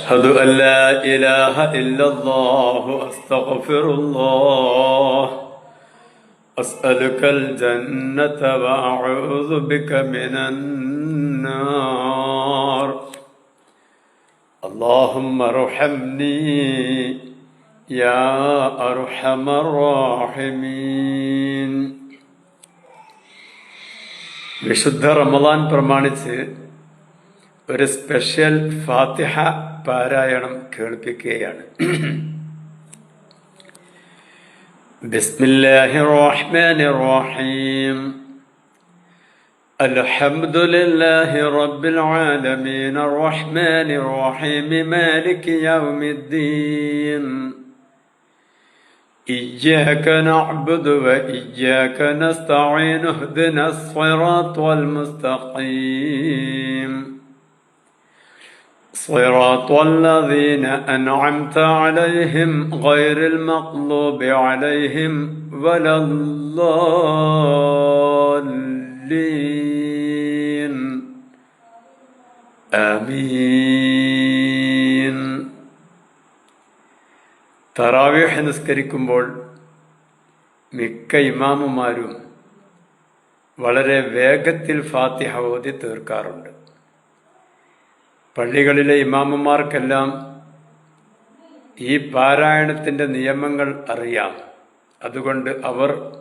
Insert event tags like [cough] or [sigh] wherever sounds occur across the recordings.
أشهد أن لا إله إلا الله أستغفر الله أسألك الجنة وأعوذ بك من النار اللهم ارحمني يا أرحم الراحمين വിശുദ്ധ റമദാൻ പ്രമാണിച്ച് ഒരു സ്പെഷ്യൽ ഫാത്തിഹ പാരായണം കേൾപ്പിക്കുകയാണ് ബിസ്മില്ലാഹി റഹ്മാൻ റഹീം الحمد لله رب العالمين الرحمن الرحيم مالك يوم الدين إياك نعبد وإياك نستعين اهدنا الصراط المستقيم صراط الذين أنعمت عليهم غير المغضوب عليهم ولا الضالين آمين തറാവീഹ് നിസ്കരിക്കുമ്പോൾ മിക്ക ഇമാമുമാരും വളരെ വേഗത്തിൽ ഫാത്തിഹ ഓതി തീർക്കാറുണ്ട് പള്ളികളിലെ ഇമാമുമാർക്കെല്ലാം ഈ പാരായണത്തിന്റെ നിയമങ്ങൾ അറിയാം. അതുകൊണ്ട് അവർ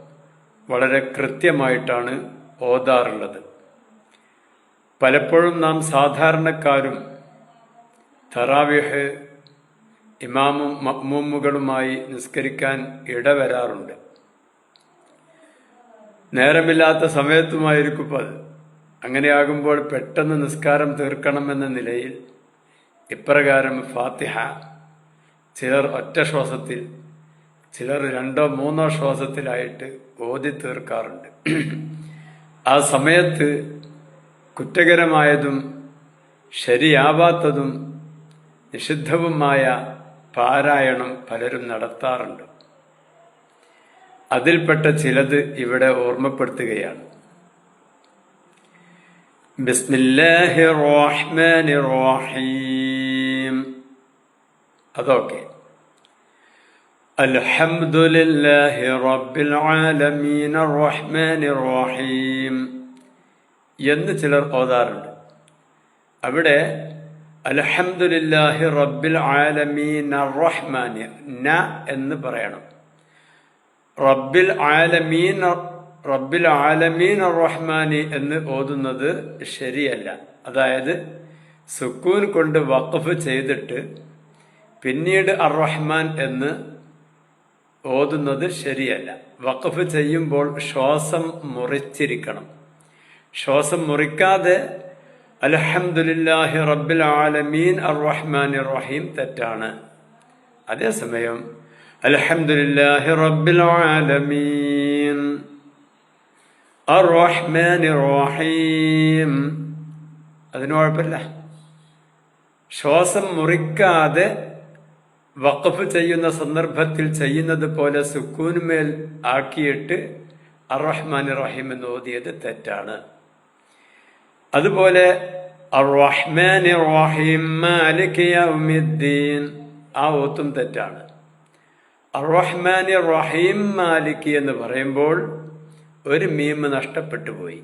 വളരെ കൃത്യമായിട്ടാണ് ഓതാറുള്ളത്. പലപ്പോഴും നാം സാധാരണക്കാരും തറാവിഹ് ഇമാമും മമ്മൂമുകളുമായി നിസ്കരിക്കാൻ ഇടവരാറുണ്ട്. നേരമില്ലാത്ത സമയത്തുമായിരിക്കും അത്. അങ്ങനെയാകുമ്പോൾ പെട്ടെന്ന് നിസ്കാരം തീർക്കണമെന്ന നിലയിൽ ഇപ്രകാരം ഫാത്തിഹ. ചിലർ ഒറ്റ ശ്വാസത്തിൽ ചിലർ രണ്ടോ മൂന്നോ ശ്വാസത്തിലായിട്ട് ഓതി തീർക്കാറുണ്ട്. ആ സമയത്ത് കുറ്റകരമായതും ശരിയാവാത്തതും നിഷിദ്ധവുമായ പാരായണം പലരും നടത്താറുണ്ട്. അതിൽപ്പെട്ട ചിലത് ഇവിടെ ഓർമ്മപ്പെടുത്തുകയാണ്. ബിസ്മില്ലാഹി റഹ്മാനി റഹീം അതൊക്കെ. അൽഹംദുലില്ലാഹി റബ്ബിൽ العالمين റഹ്മാനി റഹീം എന്ന് ചിലർ ഓതാറുണ്ട്. അവിടെ അൽഹംദുലില്ലാഹി റബ്ബിൽ ആലമീൻ റഹ്മാനി ന എന്ന് പറയണം. റബ്ബിൽ ആലമീൻ റബ്ബിൽ ആലമീൻ റഹ്മാനി എന്ന് ഓതുന്നത് ശരിയല്ല. അതായത് സുക്കൂൻ കൊണ്ട് വഖഫ് ചെയ്തിട്ട് പിന്നീട് അർ റഹ്മാൻ എന്ന് ഓതുന്നത് ശരിയല്ല. വഖഫ് ചെയ്യുമ്പോൾ ശ്വാസം മുറിച്ചിരിക്കണം. ശ്വാസം മുറിക്കാതെ അലഹമുല്ലാഹി റബ്ബിൽ ആലമീൻ അർ റഹ്മാൻ റഹീം തെറ്റാണ്. അതേസമയം അലഹമുല്ലാഹി റബ്ബിൽ ആലമീൻ റഹീം അതിന് കുഴപ്പമില്ല. ശ്വാസം മുറിക്കാതെ വഖഫ് ചെയ്യുന്ന സന്ദർഭത്തിൽ ചെയ്യുന്നത് പോലെ സുക്കൂനുമേൽ ആക്കിയിട്ട് അർ റഹ്മാൻ റഹീം എന്ന് ഓതിയത് തെറ്റാണ്. അതുപോലെ റഹീം ആ ഓത്തും തെറ്റാണ്. അറഹ്മാൻ റഹീം മാലിക് എന്ന് പറയുമ്പോൾ ഒരു മീം നഷ്ടപ്പെട്ടു പോയി.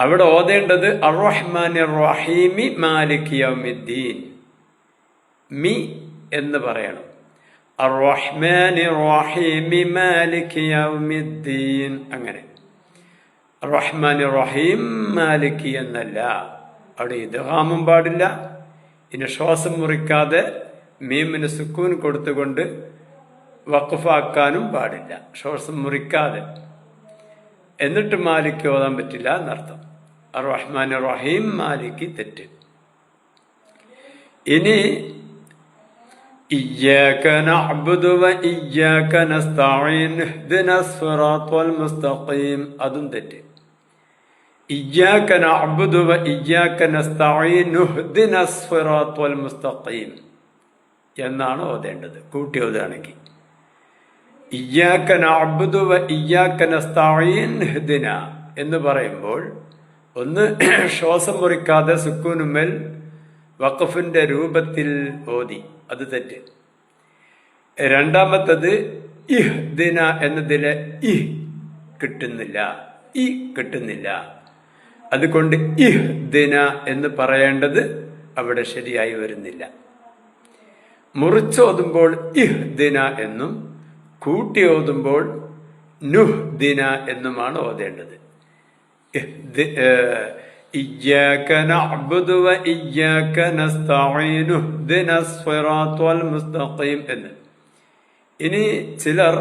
അവിടെ ഓതേണ്ടത് അറഹ്മാൻ റഹീമി മാലിക് യൗമിദ്ദീൻ. മി എന്ന് പറയണം. അറഹ്മാൻ റഹീമി മാലിക് യൗമിദ്ദീൻ. അങ്ങനെ. റഹ്മാൻ റഹീം മാലിക് എന്നല്ല. അവിടെ ഇദ്ഹാമും പാടില്ല. ഇനി ശ്വാസം മുറിക്കാതെ മീമിന് സുക്കൂൻ കൊടുത്തുകൊണ്ട് വഖഫാക്കാനും പാടില്ല ശ്വാസം മുറിക്കാതെ എന്നിട്ട് മാലിക്ക് ഓതാൻ പറ്റില്ല എന്നർത്ഥം റഹ്മാൻ റഹീം മാലിക്ക് തെറ്റ് ഇനി إياك نعبد وإياك نستعين اهدنا الصراط المستقيم അതും തെറ്റ് إياك نعبد وإياك نستعين اهدنا الصراط المستقيم എന്നാണ് ഓതേണ്ടത് കൂട്ടി ഓതുകയാണെങ്കിൽ ഇയ്യാക്ക നഅബ്ദു വ ഇയ്യാക്ക നസ്തഈൻ ഇഹ്ദിന എന്ന് പറയുമ്പോൾ ഒന്ന് [clears throat] ശ്വാസം മുറിക്കാതെ സുക്കൂനുമേൽ വഖഫിന്റെ രൂപത്തിൽ ഓതി. അത് തെറ്റ്. രണ്ടാമത്തത് ഇഹ് ദിന എന്നതിലെ ഇഹ് കിട്ടുന്നില്ല. ഇ കിട്ടുന്നില്ല. അതുകൊണ്ട് ഇഹ് ദിന എന്ന് പറയേണ്ടത് അവിടെ ശരിയായി വരുന്നില്ല. മുറിച്ചോതുമ്പോൾ ഇഹ് ദിന എന്നും കൂട്ടി ഓതുമ്പോൾ നുഹ് ദിന എന്നുമാണ് ഓതേണ്ടത്. എന്ന്. ഇനി ചിലർ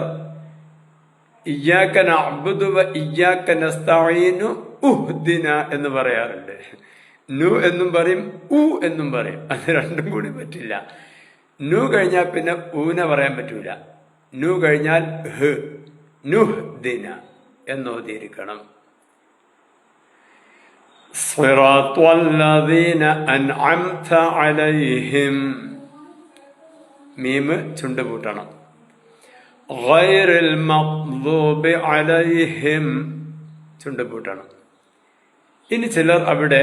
നഅബ്ദു വ നസ്തഈനു എന്ന് പറയാറുണ്ട്. നു എന്നും പറയും ഉ എന്നും പറയും. അത് രണ്ടും കൂടി പറ്റില്ല. നു കഴിഞ്ഞാൽ പിന്നെ ഊന പറയാൻ പറ്റൂല. നു കഴിഞ്ഞാൽ ഹ് നുഹ്ദിന എന്നോതിയിരിക്കണം صراط الذين أنعمت عليهم മീമ് ചുണ്ട് പൂട്ടണം غير المغضوب عليهم ചുണ്ട് പൂട്ടണം ഇനി ചിലർ അവിടെ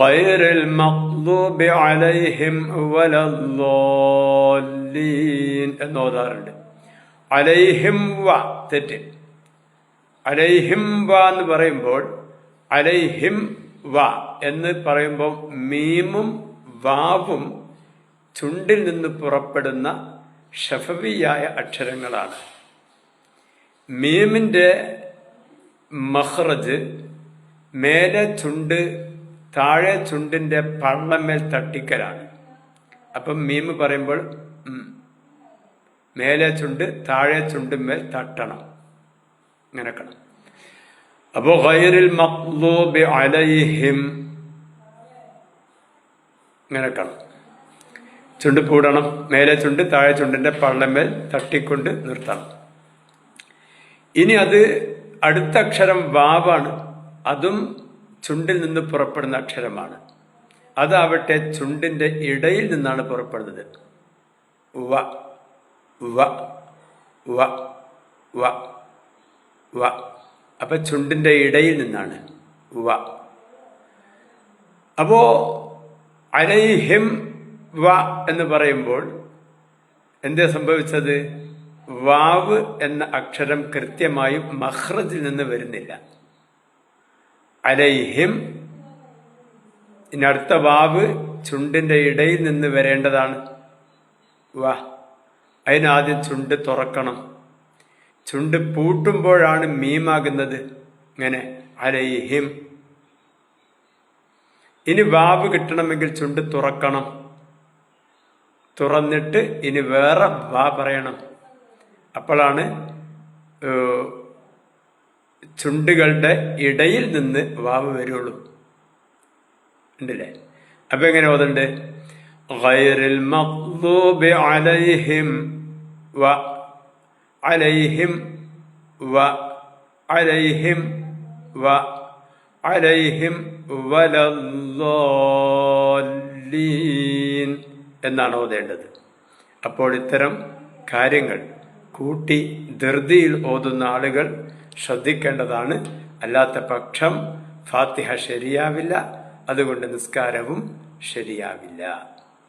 غير المغضوب عليهم ولا الضالين എന്ന് ഓതാറുണ്ട് അലൈഹിം വ തെറ്റ് അലൈഹിം വ എന്ന് പറയുമ്പോൾ അലൈഹിം വ എന്ന് പറയുമ്പോൾ മീമും വാവും ചുണ്ടിൽ നിന്ന് പുറപ്പെടുന്ന ഷഫവിയായ അക്ഷരങ്ങളാണ് മീമിന്റെ മഹ്റജ് മേലെ ചുണ്ട് താഴെ ചുണ്ടിന്റെ പള്ളമേൽ തട്ടിക്കലാണ് അപ്പം മീമ് പറയുമ്പോൾ. മേലെ ചുണ്ട് താഴെ ചുണ്ടുമേൽ തട്ടണം. അങ്ങനെ കണം. അപ്പോ ഹൈറിൽ മഖ്ലൂബി അലൈഹിം. ഇങ്ങനെ ക്കണം ചുണ്ട് പൂടണം മേലെ ചുണ്ട് താഴെ ചുണ്ടിന്റെ പള്ളമേൽ തട്ടിക്കൊണ്ട് നിർത്തണം. ഇനി അത് അടുത്ത അക്ഷരം വാവാണ്. അതും ചുണ്ടിൽ നിന്ന് പുറപ്പെടുന്ന അക്ഷരമാണ്. അതാവട്ടെ ചുണ്ടിന്റെ ഇടയിൽ നിന്നാണ് പുറപ്പെടുന്നത്. വ. വ വ വ വ. അപ്പൊ ചുണ്ടിന്റെ ഇടയിൽ നിന്നാണ് വ. അപ്പോ അലൈഹിം വ എന്ന് പറയുമ്പോൾ എന്തേ സംഭവിച്ചത്? വാവ് എന്ന അക്ഷരം കൃത്യമായും മഹ്റജിൽ നിന്ന് വരുന്നില്ല. അലൈഹിം ഇനി അടുത്ത വാവ് ചുണ്ടിന്റെ ഇടയിൽ നിന്ന് വരേണ്ടതാണ്. വാ. അതിനാദ്യം ചുണ്ട് തുറക്കണം. ചുണ്ട് പൂട്ടുമ്പോഴാണ് മീമാകുന്നത്. ഇങ്ങനെ അലൈഹിം. ഇനി വാവ് കിട്ടണമെങ്കിൽ ചുണ്ട് തുറക്കണം. തുറന്നിട്ട് ഇനി വേറെ വാ പറയണം. അപ്പോഴാണ് ചുണ്ടുകളുടെ ഇടയിൽ നിന്ന് വാവ് വരുള്ളൂ. ഉണ്ടല്ലേ? അപ്പൊ എങ്ങനെ ഓതണ്ട് غير المغضوب അലൈഹിം. വ അലൈഹിം വ അലൈഹിം വ അലൈഹിം വലല്ലീൻ എന്നാണ് ഓതേണ്ടത് അപ്പോൾ ഇത്തരം കാര്യങ്ങൾ കൂട്ടി ധൃതിയിൽ ഓതുന്ന ആളുകൾ ശ്രദ്ധിക്കേണ്ടതാണ്. അല്ലാത്ത പക്ഷം ഫാത്തിഹ ശരിയാവില്ല അതുകൊണ്ട് നിസ്കാരവും ശരിയാവില്ല.